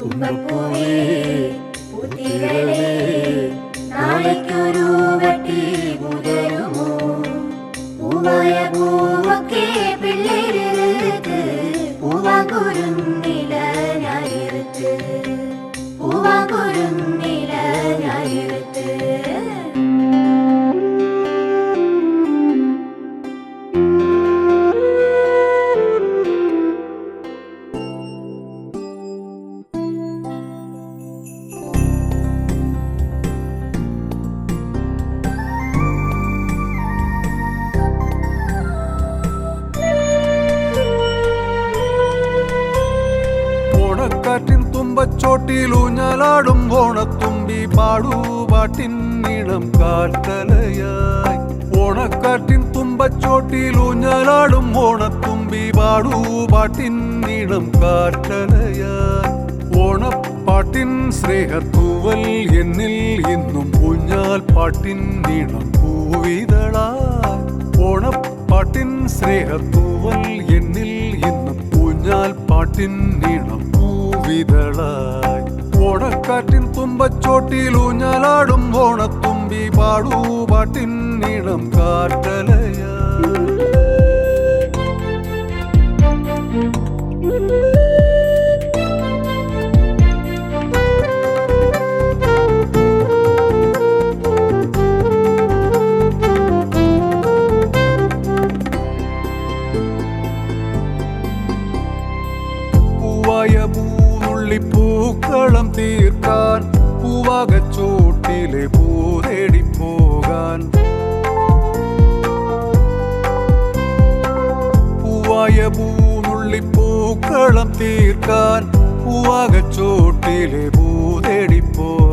തുമ്പപ്പൂവേ പൂത്തിരളേ നാളേക്കൊരു വട്ടി മുതരുമോ ഓണക്കാറ്റിൻ തുമ്പച്ചോട്ടിൽ ഊഞ്ഞാലാടും ഓണത്തുമ്പി പാടൂപാട്ടിൻ നീളം കാൽത്തലയായി. ഓണക്കാറ്റിൻ തുമ്പച്ചോട്ടിൽ ഊഞ്ഞാലാടും ഓണത്തുമ്പി പാടൂപാട്ടിൻ നീളം കാൽത്തലയായി. ഓണപ്പാട്ടിൻ സ്നേഹത്തൂവൽ എന്നിൽ ഇന്നും ഊഞ്ഞാൽ പാട്ടിൻ നീളം പൂവിതളായി. ഓണപ്പാട്ടിൻ സ്നേഹത്തൂവൽ എന്നിൽ ഇന്നും ഊഞ്ഞാൽ പാട്ടിൻ നീളം പൂവിതളായി ഓണക്കാറ്റിൻ തുമ്പച്ചോട്ടിൽ ഊഞ്ഞാലാടും ഓണത്തുമ്പി പാടൂ പാട്ടിൻ നീളം കാറ്റലയായി. പൂക്കളം തീർക്കാൻ പൂവാകച്ചോട്ടിലെ പൂതേടി പോകാൻ പൂവായ പൂനുള്ളി പൂക്കളം തീർക്കാൻ പൂവാകച്ചോട്ടിലെ പൂതേടി പോകാൻ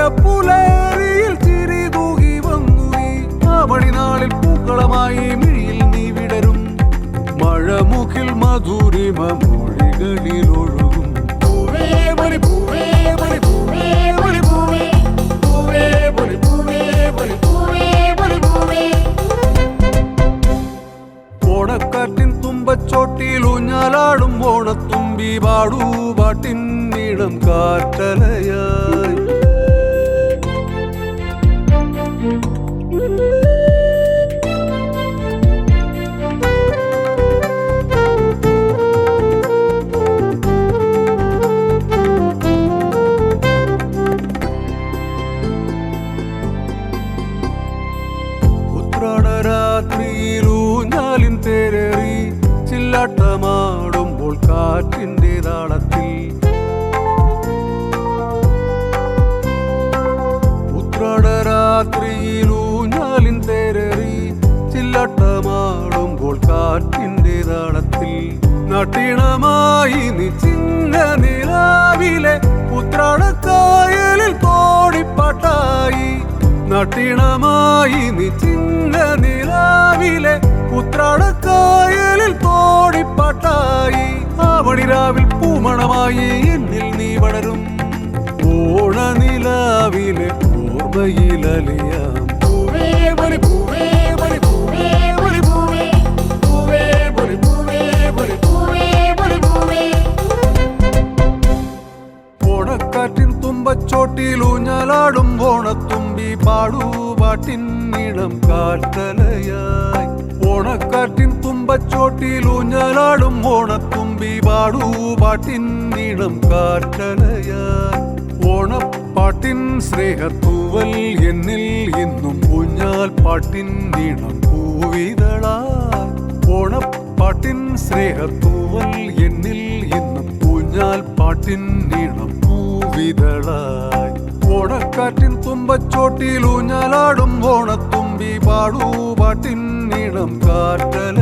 ചിങ്ങപ്പുലരിയിൽ ചിരി തൂകി വന്നു നീ പൂക്കളമായി മിഴിയിൽ നീ വിടരും. മഴമുഖിൽ മധുരിമ മൊഴികളിൽ ഒഴുകും. പൂവേ മണി പൂവേ മണി പൂവേ മണി പൂവേ. പൂവേ മണി പൂവേ മണി പൂവേ പൊടി പൂവേ. ഓണക്കാറ്റിൻ തുമ്പച്ചോട്ടിയിൽ ഊഞ്ഞാലാടും ഓണത്തുമ്പി പാടൂ പാട്ടിൻ നീളം കാറ്റലയായി ഉത്രാടരാത്രിയിൽ ഊഞ്ഞാലിൻ തേരേറി ചില്ലാട്ടമാടുമ്പോൾ കാറ്റിന്റെ താളത്തിൽ. ഉത്രാട രാത്രിയിലൂഞ്ഞാലിൻ തേരേറി ചില്ലാട്ടമാടുമ്പോൾ കാറ്റിന്റെ താളത്തിൽ. നട്ടിണമായി നീ ചിന്ന നിലാവിലെ നട്ടിണമായി നീ ചിന്ന നിലാവിലെ ഉത്രാടക്കായലിൽ തോടിപ്പാട്ടായി. ആവണിരാവിൽ പൂമണമായി എന്നിൽ നീ വളരും. ഓണനിലാവിലെ ഓർമ്മയിലലിയാം ലൂഞ്ഞാലാടും ഊഞ്ഞാലാടും ഓണത്തുമ്പി പാടൂ പാട്ടിൻ നീളം കാൽത്തലയായി. ഓണക്കാട്ടിൻ തുമ്പച്ചോട്ടിൽ ഊഞ്ഞാലാടും ഓണത്തുമ്പി പാടൂ പാട്ടിൻ നീളം കാൽത്തലയായി. ഓണപ്പാട്ടിൻ സ്നേഹത്തൂവൽ എന്നിൽ ഇന്നും ഊഞ്ഞാൽ പാട്ടിൻ നീളം പൂവിതളായി. ഓണപ്പാട്ടിൻ സ്നേഹത്തൂവൽ എന്നിൽ ഇന്നും ഊഞ്ഞാൽ പാട്ടിൻ നീളം പൂവിതളായി ഓണക്കാറ്റിൻ തുമ്പച്ചോട്ടിൽ ഊഞ്ഞാലാടും ഓണത്തുമ്പി പാടൂ പാട്ടിൻ നീളം കാറ്റല.